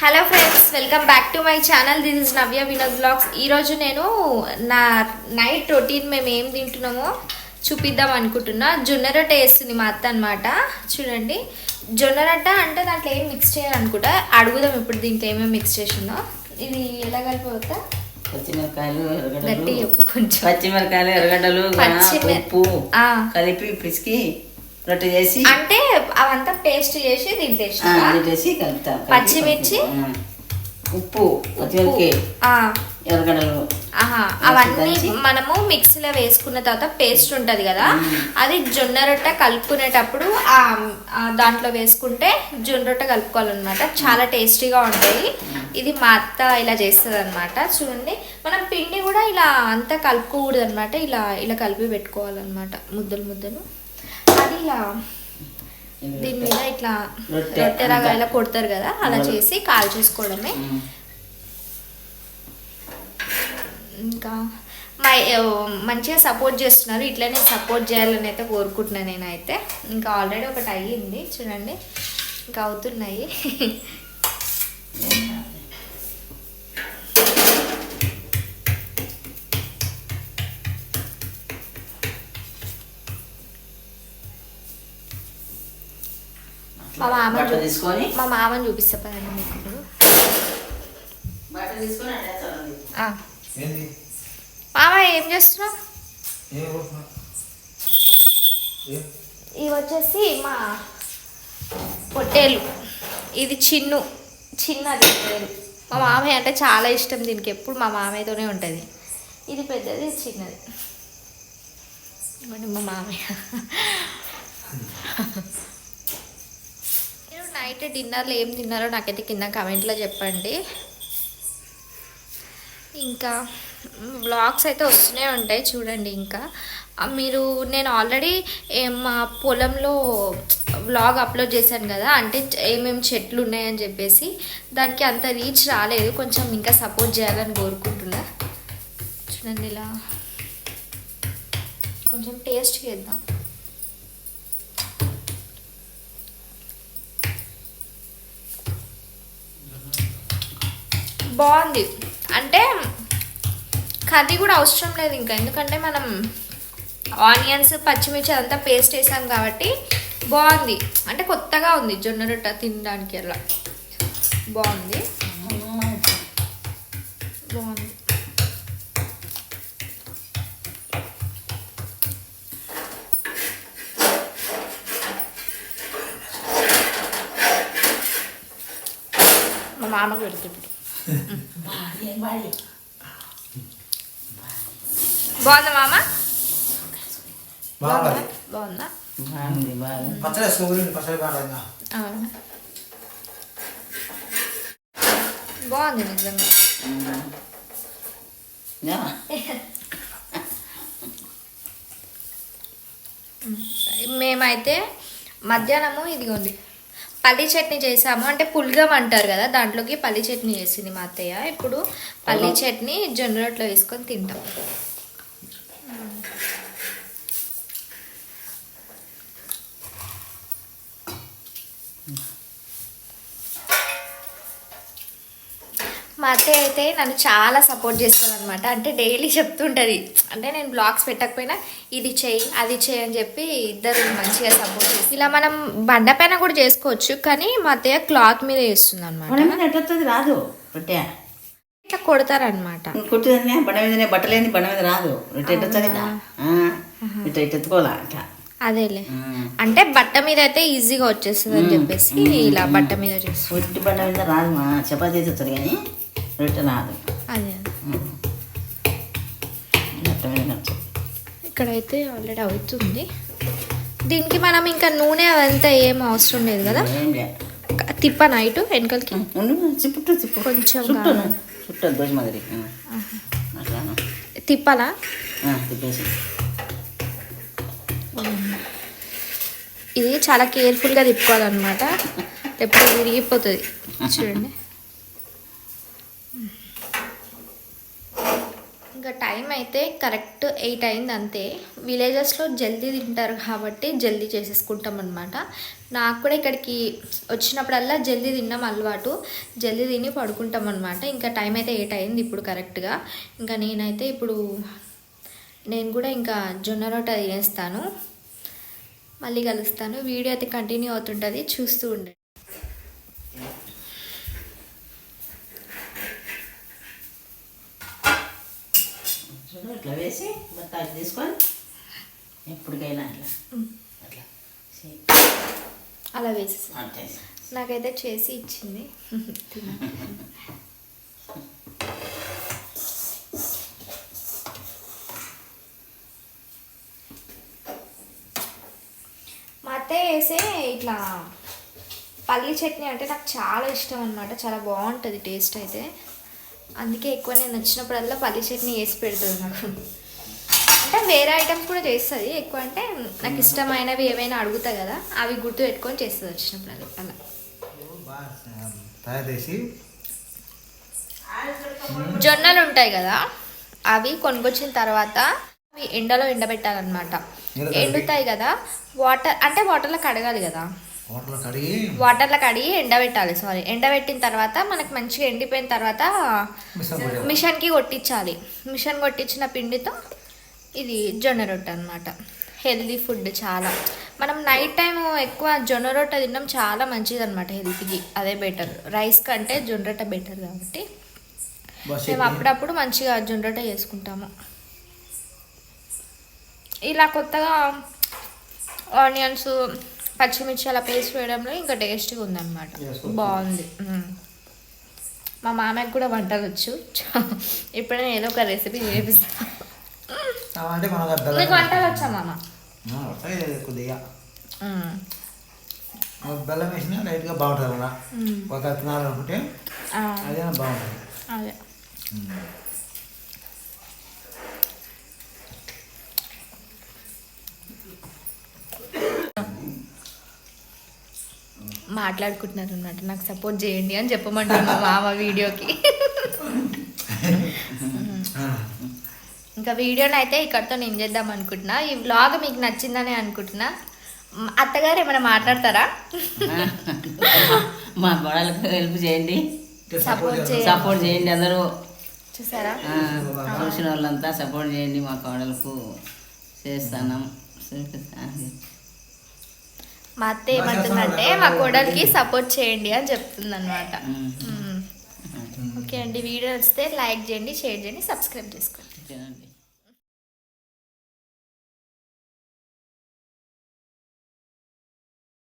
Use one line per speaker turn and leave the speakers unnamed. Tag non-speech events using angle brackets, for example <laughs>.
Hello friends welcome back to my channel this is Navya Vinod vlogs ఈరోజు నేను నా night routine మేము ఏం తింటున్నామో చూపిద్దాం అనుకుంటున్నా. జొన్న రొట్టె వేస్తుంది మా అత్త అనమాట చూడండి. జొన్న రొట్టె అంటే దాంట్లో ఏం మిక్స్ చేయాలనుకుంటా? అడుగుదాం ఇప్పుడు దీంట్లో ఏమేమి మిక్స్ చేసిందో ఇది ఎలా కలిపిపోతా
పచ్చిమిరకాయలు ఎర్రగడ్డలు.
కొంచెం.
పచ్చిమిరకాయలు ఎర్రగడ్డలు ఉప్పు. కలిపి పిసికి రొట్టె చేసి
అంటే అవంతా పేస్ట్ చేసి దీంట్లో
చేసి కలుపుతాం. కలిపి
పచ్చిమిర్చి?
ఉప్పు వేసి
అవన్నీ. మనము మిక్సీలో వేసుకున్న తర్వాత పేస్ట్ ఉంటది కదా అది జొన్న రొట్టె కలుపుకునేటప్పుడు దాంట్లో వేసుకుంటే జొన్న రొట్టె కలుపుకోవాలన్నమాట. చాలా టేస్టీగా ఉంటాయి. ఇది మా అత్త ఇలా చేస్తుంది అనమాట చూడండి మనం పిండి కూడా ఇలా అంతా కలుపుకోకూడదు అనమాట ఇలా ఇలా కలిపి పెట్టుకోవాలన్నమాట. ముద్దలు ముద్దలు. అది ఇలా దీని మీద ఇట్లా
రొట్టె
రొట్టెలాగా. ఇలా కొడతారు కదా అలా. చేసి కాల్ చేసుకోవడమే. ఇంకా మా మంచిగా సపోర్ట్ చేస్తున్నారు. ఇట్లనే సపోర్ట్ చేయాలని అయితే కోరుకుంటున్నాను నేనైతే. ఇంకా ఆల్రెడీ ఒకటి అయ్యింది. చూడండి. ఇంకా అవుతున్నాయి. మా మామ
తీసుకొని?
మా మామని చూపిస్తా పదండి మీకు ఇప్పుడు. మామ ఏం చేస్తున్నావు? ఇవి వచ్చేసి మా పొట్టేలు. ఇది చిన్ను. చిన్నది పొట్టేలు. మా మామయ్య అంటే చాలా ఇష్టం దీనికి. ఎప్పుడు మా మామయ్యతోనే ఉంటుంది. ఇది పెద్దది చిన్నది. ఇవ్వండి మా మామయ్య. <laughs> నైట్ డిన్నర్లో ఏం తిన్నారో నాకైతే కింద కమెంట్లో చెప్పండి. ఇంకా వ్లాగ్స్ అయితే వస్తూనే ఉంటాయి చూడండి ఇంకా. మీరు నేను ఆల్రెడీ మా పొలంలో వ్లాగ్ అప్లోడ్ చేశాను కదా అంటే ఏమేమి చెట్లు ఉన్నాయని చెప్పేసి దానికి అంత రీచ్ రాలేదు కొంచెం ఇంకా సపోర్ట్ చేయాలని కోరుకుంటున్నా. చూడండి ఇలా. కొంచెం టేస్ట్ చేద్దాం. బాగుంది. అంటే కర్రీ కూడా అవసరం లేదు ఇంకా. ఎందుకంటే మనం ఆనియన్స్ పచ్చిమిర్చి అదంతా పేస్ట్ వేసాం కాబట్టి బాగుంది. అంటే కొత్తగా ఉంది జొన్న రొట్ట తినడానికి అలా. బాగుంది. బాగుంది. మా మామకు పెడుతుంది. బాగుందా మామ?
బాగుంది.
బాగుందా?
బాగుంది? బాగుంది
పచ్చడి వేసుకోవాలి పచ్చడి బాగా
అవును. బాగుంది నిజంగా. మేమైతే మధ్యాహ్నము ఇదిగోండి. పల్లి చట్నీ చేసాము. అంటే పుల్గం అంటారు కదా దాంట్లోకి పల్లి చట్నీ చేసింది మా అత్తయ్య. ఇప్పుడు పల్లి చట్నీ జొన్న రొట్టెలో వేసుకొని తింటాం. మా అత్తయ్య అయితే నన్ను చాలా సపోర్ట్ చేస్తుంది అనమాట అంటే డైలీ చెప్తుంటుంది. అంటే నేను బ్లాగ్స్ పెట్టకపోయినా ఇది చేయి అది చేయి అని చెప్పి ఇద్దరు మంచిగా సపోర్ట్ చేసి ఇలా మనం బండ పైన కూడా చేసుకోవచ్చు కానీ మా అత్తయ్య క్లాత్ మీద వేస్తుంది అనమాట
రాదు
ఇట్లా కొడతారనమాట
కుట్టిదనే బండ మీదనే బట్టలేని బండ మీద రాదు. ఇట్లా? అట్లా
అదేలే. అంటే బట్ట మీద అయితే ఈజీగా వచ్చేస్తుంది అని చెప్పేసి ఇలా బట్ట మీద చేస్తుంది
బండ మీద రాదు చపాతీ కానీ. రాదు
అదే. ఇక్కడైతే ఆల్రెడీ అవుతుంది. దీనికి మనం ఇంకా నూనె అవంతా ఏం అవసరం లేదు కదా. తిప్ప నైట్ వెనకలకి? కొంచెం తిప్పాలా? ఇది చాలా కేర్ఫుల్గా తిప్పుకోవాలన్నమాట. <laughs> లేకపోతే విరిగిపోతుంది. చూడండి. ఇంకా టైం అయితే కరెక్ట్ ఎయిట్ అయింది అంతే. విలేజెస్లో జల్దీ తింటారు కాబట్టి జల్దీ చేసేసుకుంటాం అనమాట నాకు కూడా ఇక్కడికి వచ్చినప్పుడల్లా జల్దీ తిన్నాం అలవాటు. జల్దీ తిని పడుకుంటాం అనమాట ఇంకా టైం అయితే ఎయిట్ అయింది ఇప్పుడు కరెక్ట్గా. ఇంకా నేనైతే ఇప్పుడు నేను కూడా ఇంకా జొన్న రొట్టె తినేస్తాను. మళ్ళీ కలుస్తాను. వీడియో అయితే కంటిన్యూ అవుతుంటుంది. చూస్తూ ఉండండి.
చూడు ఇట్లా వేసి బత్తాయి తీసుకొని ఎప్పటికైనా అట్లా. అట్లా.
అలా వేసి
అంటే
నాకైతే చేసి ఇచ్చింది. మా అత్తయ్య వేసే ఇట్లా పల్లి చట్నీ అంటే నాకు చాలా ఇష్టం అనమాట చాలా బాగుంటుంది టేస్ట్ అయితే. అందుకే ఎక్కువ నేను వచ్చినప్పుడల్లా పల్లి చట్నీ వేసి పెడుతుంది నాకు. అంటే వేరే ఐటమ్స్ కూడా చేస్తుంది. ఎక్కువ అంటే నాకు ఇష్టమైనవి ఏవైనా అడుగుతా కదా అవి గుర్తు పెట్టుకొని చేస్తుంది వచ్చినప్పుడు అలా. జొన్నలు ఉంటాయి కదా అవి కొనుక్కొచ్చిన తర్వాత అవి ఎండలో ఎండబెట్టాలన్నమాట. ఎండుతాయి కదా వాటర్ అంటే వాటర్లో కడగాలి కదా.
హోటల్లో కడిగి
వాటర్లో కడిగి ఎండబెట్టాలి సారీ ఎండబెట్టిన తర్వాత మనకు మంచిగా ఎండిపోయిన తర్వాత. మిషన్కి కొట్టించాలి. మిషన్ కొట్టించిన పిండితో ఇది జొన్న రొట్టె అనమాట హెల్దీ ఫుడ్ చాలా. మనం నైట్ టైం ఎక్కువ జొన్న రొట్టె తినడం చాలా మంచిది అనమాట హెల్త్కి అదే బెటర్ రైస్ కంటే జొన్న రొట్టె బెటర్ కాబట్టి. మేము అప్పుడప్పుడు మంచిగా జొన్న రొట్టె చేసుకుంటాము. ఇలా కొత్తగా ఆనియన్స్ పచ్చిమిర్చి అలా పేస్ట్ వేయడంలో ఇంకా టేస్టీగా ఉందన్నమాట. బాగుంది. మా మామయ్యకి కూడా వంటలు వచ్చు. ఇప్పుడు నేను ఏదో ఒక రెసిపీ చేపిస్తాను
అది
నీకు వంటలు వచ్చా మామ?
కొద్దిగా. బెల్లం వేసినా లైట్గా బాగుంటుంది అలా. ఒక తినాలనుకుంటే
ఆ,
అదేనా బాగుంటుంది.
అదే. మాట్లాడుకుంటున్నారు అనమాట నాకు సపోర్ట్ చేయండి అని చెప్పమంటాను మా మామ వీడియోకి. ఇంకా వీడియోని అయితే ఇక్కడితో నేను చేద్దాం అనుకుంటున్నా. ఈ వ్లాగ్ మీకు నచ్చిందని అనుకుంటున్నా. అత్తగారు ఏమైనా మాట్లాడతారా?
మా గొడవలకు హెల్ప్ చేయండి.
సపోర్ట్ చేయండి.
సపోర్ట్ చేయండి అందరూ.
చూసారా?
చూసిన వాళ్ళంతా సపోర్ట్ చేయండి మా కోడలకు. చేస్తాను.
మా అత్త ఏమంటుందంటే మా కోడలికి సపోర్ట్ చేయండి అని చెప్తుంది అనమాట ఓకే అండి వీడియో వస్తే లైక్ చేయండి షేర్ చేయండి సబ్స్క్రైబ్ చేసుకోండి.